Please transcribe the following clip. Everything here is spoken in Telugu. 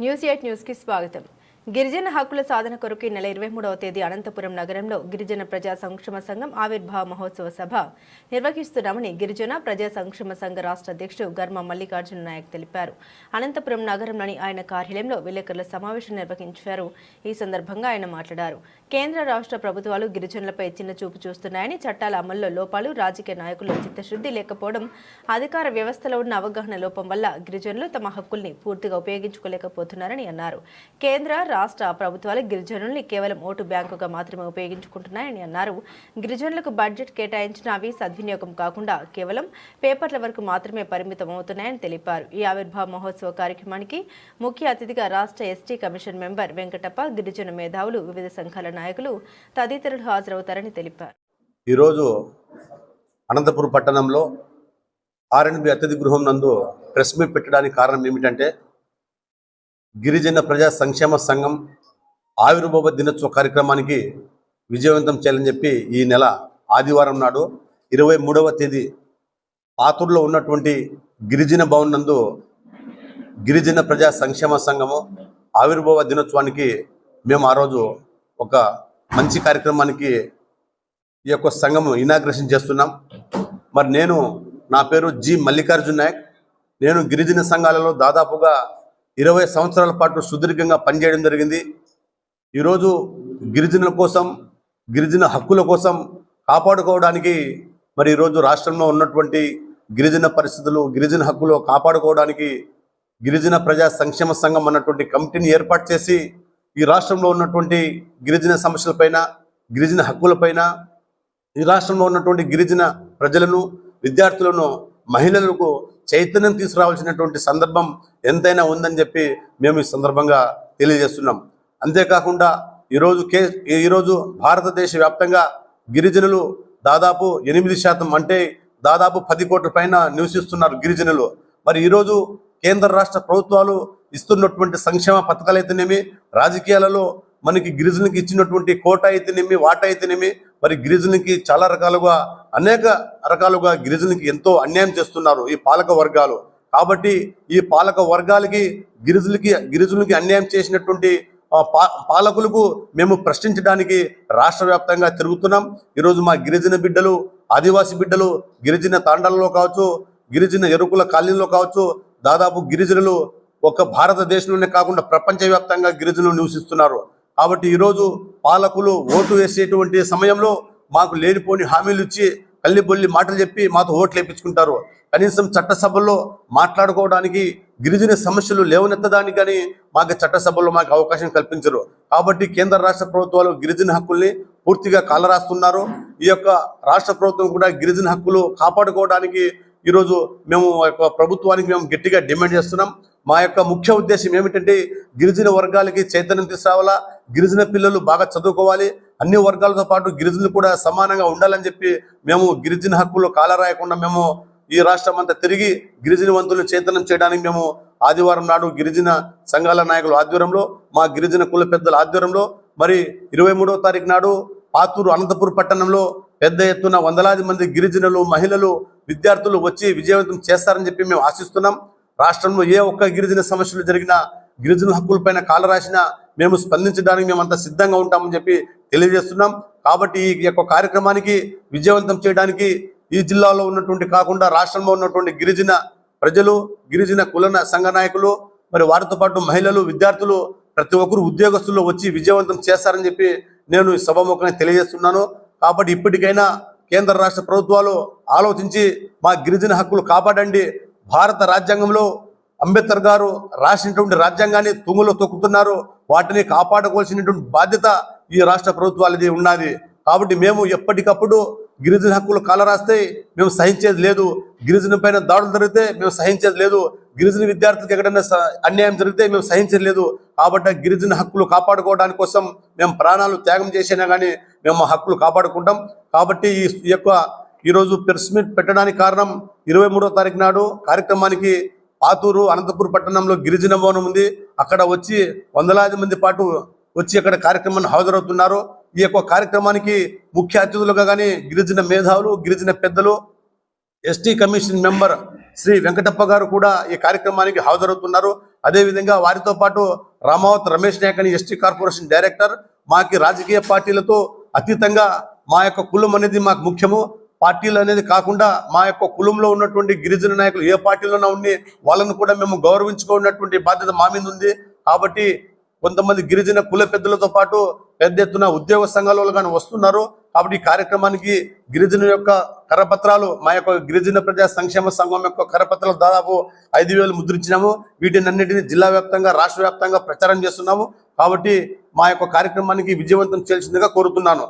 న్యూస్ ఎయిట్ న్యూస్కి స్వాగతం. గిరిజన హక్కుల సాధన కొరకు ఈ నెల ఇరవై మూడవ తేదీ అనంతపురం నగరంలో గిరిజన ప్రజా సంక్షేమ సంఘం ఆవిర్భావ మహోత్సవ సభ నిర్వహిస్తున్నామని గిరిజన ప్రజా సంక్షేమ సంఘ రాష్ట్ర అధ్యక్షుడు గర్మ మల్లికార్జున నాయక్ తెలిపారు. అనంతపురం నగరంలోని ఆయన కార్యాలయంలో విలేకరుల సమావేశం నిర్వహించారు. ఈ సందర్భంగా ఆయన మాట్లాడారు. కేంద్ర రాష్ట్ర ప్రభుత్వాలు గిరిజనులపై చిన్న చూపు చూస్తున్నాయని చట్టాల అమల్లో లోపాలు రాజకీయ నాయకుల చిత్తశుద్ధి లేకపోవడం అధికార వ్యవస్థలో ఉన్న అవగాహన లోపం వల్ల గిరిజనులు తమ హక్కుల్ని పూర్తిగా ఉపయోగించుకోలేకపోతున్నారని అన్నారు. కేంద్ర రాష్ట్ర ప్రభుత్వాలు గిరిజనుల్ని కేవలం ఓటు బ్యాంకుగా మాత్రమే ఉపయోగించుకుంటున్నాయని అన్నారు. గిరిజనులకు బడ్జెట్ కేటాయించిన అవి సద్వినియోగం కాకుండా కేవలం పేపర్ల వరకు మాత్రమే పరిమితం అవుతున్నాయని తెలిపారు. ఈ ఆవిర్భావ మహోత్సవ కార్యక్రమానికి ముఖ్య అతిథిగా రాష్ట్ర ఎస్టీ కమిషన్ మెంబర్ వెంకటప్ప గిరిజన మేధావులు వివిధ సంఘాల నాయకులు తదితరులు హాజరవుతారని తెలిపారు. ఈరోజు అనంతపురం పట్టణంలో ఆర్ఎన్బి అతిథి గృహం నందు ప్రెస్ మీట్ పెట్టడానికి కారణం ఏమిటంటే గిరిజన ప్రజా సంక్షేమ సంఘం ఆవిర్భావ దినోత్సవ కార్యక్రమానికి విజయవంతం చేయాలని చెప్పి ఈ నెల ఆదివారం నాడు ఇరవై మూడవ తేదీ పాతూరులో ఉన్నటువంటి గిరిజన భవన్ నందు గిరిజన ప్రజా సంక్షేమ సంఘము ఆవిర్భావ దినోత్సవానికి మేము ఆ రోజు ఒక మంచి కార్యక్రమానికి ఈ యొక్క సంఘము ఇనాగ్రేషన్ చేస్తున్నాం. మరి నేను నా పేరు జి మల్లికార్జున్ నాయక్. నేను గిరిజన సంఘాలలో దాదాపుగా ఇరవై సంవత్సరాల పాటు సుదీర్ఘంగా పనిచేయడం జరిగింది. ఈరోజు గిరిజనుల కోసం గిరిజన హక్కుల కోసం కాపాడుకోవడానికి మరి ఈరోజు రాష్ట్రంలో ఉన్నటువంటి గిరిజన పరిస్థితులు గిరిజన హక్కులు కాపాడుకోవడానికి గిరిజన ప్రజా సంక్షేమ సంఘం అన్నటువంటి కమిటీని ఏర్పాటు చేసి ఈ రాష్ట్రంలో ఉన్నటువంటి గిరిజన సమస్యలపైన గిరిజన హక్కులపైన ఈ రాష్ట్రంలో ఉన్నటువంటి గిరిజన ప్రజలను విద్యార్థులను మహిళలకు చైతన్యం తీసుకురావాల్సినటువంటి సందర్భం ఎంతైనా ఉందని చెప్పి మేము ఈ సందర్భంగా తెలియజేస్తున్నాం. అంతేకాకుండా ఈరోజు కే ఈరోజు భారతదేశ వ్యాప్తంగా గిరిజనులు దాదాపు ఎనిమిది శాతం అంటే దాదాపు పది కోట్ల పైన నివసిస్తున్నారు గిరిజనులు. మరి ఈరోజు కేంద్ర రాష్ట్ర ప్రభుత్వాలు ఇస్తున్నటువంటి సంక్షేమ పథకాలు అయితేనేమి రాజకీయాలలో మనకి గిరిజనులకి ఇచ్చినటువంటి కోట అయితేనేమి వాట అయితేనేమి మరి గిరిజనులకి చాలా రకాలుగా అనేక రకాలుగా గిరిజనులకి ఎంతో అన్యాయం చేస్తున్నారు ఈ పాలక వర్గాలు. కాబట్టి ఈ పాలక వర్గాలకి గిరిజులకి గిరిజనులకి అన్యాయం చేసినటువంటి పా పాలకులకు మేము ప్రశ్నించడానికి రాష్ట్ర వ్యాప్తంగా తిరుగుతున్నాం. ఈరోజు మా గిరిజన బిడ్డలు ఆదివాసి బిడ్డలు గిరిజన తాండాలలో కావచ్చు గిరిజన ఎరుకుల కాలనీలో కావచ్చు దాదాపు గిరిజనులు ఒక భారతదేశంలోనే కాకుండా ప్రపంచవ్యాప్తంగా గిరిజనులు నివసిస్తున్నారు. కాబట్టి ఈరోజు పాలకులు ఓటు వేసేటువంటి సమయంలో మాకు లేనిపోని హామీలు ఇచ్చి కల్లిబొల్లి మాటలు చెప్పి మాతో ఓట్లు వేయించుకుంటారు కనీసం చట్టసభల్లో మాట్లాడుకోవడానికి గిరిజన సమస్యలు లేవనెత్తడానికి కానీ మాకు చట్టసభల్లో మాకు అవకాశం కల్పించరు. కాబట్టి కేంద్ర రాష్ట్ర ప్రభుత్వాలు గిరిజన హక్కుల్ని పూర్తిగా కాలరాస్తున్నారు. ఈ యొక్క రాష్ట్ర ప్రభుత్వం కూడా గిరిజన హక్కులు కాపాడుకోవడానికి ఈరోజు మేము యొక్క ప్రభుత్వానికి మేము గట్టిగా డిమాండ్ చేస్తున్నాం. మా యొక్క ముఖ్య ఉద్దేశం ఏమిటంటే గిరిజన వర్గాలకి చైతన్యం తీసుకురావాలా గిరిజన పిల్లలు బాగా చదువుకోవాలి అన్ని వర్గాలతో పాటు గిరిజనులు కూడా సమానంగా ఉండాలని చెప్పి మేము గిరిజన హక్కులు కాలరాయకుండా మేము ఈ రాష్ట్రం అంతా తిరిగి గిరిజన వంతులను చైతన్యం చేయడానికి మేము ఆదివారం నాడు గిరిజన సంఘాల నాయకుల ఆధ్వర్యంలో మా గిరిజన కుల పెద్దల ఆధ్వర్యంలో మరి ఇరవై మూడవ తారీఖు నాడు పాతూరు అనంతపురం పట్టణంలో పెద్ద ఎత్తున వందలాది మంది గిరిజనులు మహిళలు విద్యార్థులు వచ్చి విజయవంతం చేస్తారని చెప్పి మేము ఆశిస్తున్నాం. రాష్ట్రంలో ఏ ఒక్క గిరిజన సమస్యలు జరిగినా గిరిజన హక్కులపైన కాలరాసినా మేము స్పందించడానికి మేము అంత సిద్ధంగా ఉంటామని చెప్పి తెలియజేస్తున్నాం. కాబట్టి ఈ యొక్క కార్యక్రమానికి విజయవంతం చేయడానికి ఈ జిల్లాలో ఉన్నటువంటి కాకుండా రాష్ట్రంలో ఉన్నటువంటి గిరిజన ప్రజలు గిరిజన కులన సంఘ నాయకులు మరి వారితో పాటు మహిళలు విద్యార్థులు ప్రతి ఒక్కరు ఉద్యోగస్తులు వచ్చి విజయవంతం చేస్తారని చెప్పి నేను ఈ సభాముఖంగా తెలియజేస్తున్నాను. కాబట్టి ఇప్పటికైనా కేంద్ర రాష్ట్ర ప్రభుత్వాలు ఆలోచించి మా గిరిజన హక్కులు కాపాడండి. భారత రాజ్యాంగంలో అంబేద్కర్ గారు రాసినటువంటి రాజ్యాంగాన్ని తుంగులో తొక్కుతున్నారు. వాటిని కాపాడుకోవాల్సినటువంటి బాధ్యత ఈ రాష్ట్ర ప్రభుత్వాలది ఉన్నది. కాబట్టి మేము ఎప్పటికప్పుడు గిరిజన హక్కులు కాలరాస్తే మేము సహించేది లేదు. గిరిజన పైన దాడులు జరిగితే మేము సహించేది లేదు. గిరిజన విద్యార్థులకు ఎక్కడైనా స- అన్యాయం జరిగితే మేము సహించేది లేదు. కాబట్టి గిరిజన హక్కులు కాపాడుకోవడానికి కోసం మేము ప్రాణాలు త్యాగం చేసినా కానీ మేము మా హక్కులు కాపాడుకుంటాం. కాబట్టి ఈ ఈ యొక్క ఈరోజు ప్రెస్ మీట్ పెట్టడానికి కారణం ఇరవై మూడో తారీఖు నాడు కార్యక్రమానికి పాతూరు అనంతపురం పట్టణంలో గిరిజన భవనం ఉంది. అక్కడ వచ్చి వందలాది మంది పాటు వచ్చి అక్కడ కార్యక్రమాన్ని హాజరవుతున్నారు. ఈ యొక్క కార్యక్రమానికి ముఖ్య అతిథులుగా కానీ గిరిజన మేధావులు గిరిజన పెద్దలు ST commission member Shri Venkatappa గారు కూడా ఈ కార్యక్రమానికి హాజరవుతున్నారు. అదేవిధంగా వారితో పాటు రామావత్ రమేష్ నాయక్ అని ఎస్టీ కార్పొరేషన్ డైరెక్టర్ మాకి రాజకీయ పార్టీలతో అతీతంగా మా యొక్క కులం అనేది మాకు ముఖ్యము. పార్టీలు అనేది కాకుండా మా యొక్క కులంలో ఉన్నటువంటి గిరిజన నాయకులు ఏ పార్టీలోనే ఉండి వాళ్ళను కూడా మేము గౌరవించుకున్నటువంటి బాధ్యత మా మీద ఉంది. కాబట్టి కొంతమంది గిరిజన కుల పెద్దలతో పాటు పెద్ద ఎత్తున ఉద్యోగ సంఘాల వాళ్ళు కానీ వస్తున్నారు. కాబట్టి ఈ కార్యక్రమానికి గిరిజన యొక్క కరపత్రాలు మా యొక్క గిరిజన ప్రజా సంక్షేమ సంఘం యొక్క కరపత్రాలు దాదాపు ఐదు వేలు ముద్రించినాము. వీటిని అన్నింటినీ జిల్లా వ్యాప్తంగా రాష్ట్ర వ్యాప్తంగా ప్రచారం చేస్తున్నాము. కాబట్టి మా యొక్క కార్యక్రమానికి విజయవంతం చేయాల్సిందిగా కోరుతున్నాను.